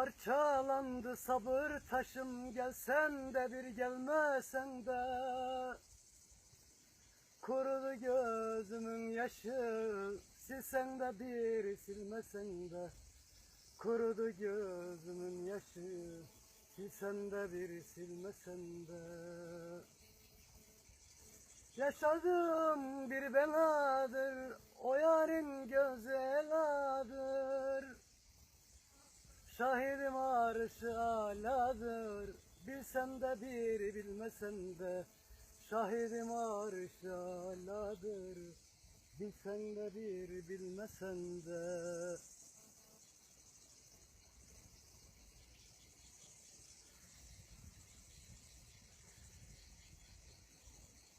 Parçalandı sabır taşım gelsen de bir gelmesen de. Kurudu gözümün yaşı silsen de bir silmesen de. Kurudu gözümün yaşı silsen de bir silmesen de. Yaşadığım bir beladır o yarın Şahidim arşı aladır. Bilsen de bir bilmesen de Şahidim arşı aladır. Bilsen de bir bilmesen de.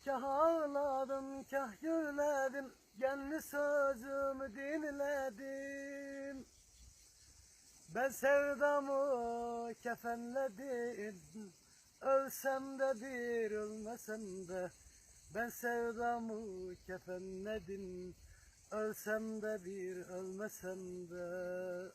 Kah ağladım, kah gülmedim, kendi sözümü dinledim. Ben sevdamı kefenledim, ölsem de bir ölmesem de. Ben sevdamı kefenledim, ölsem de bir ölmesem de.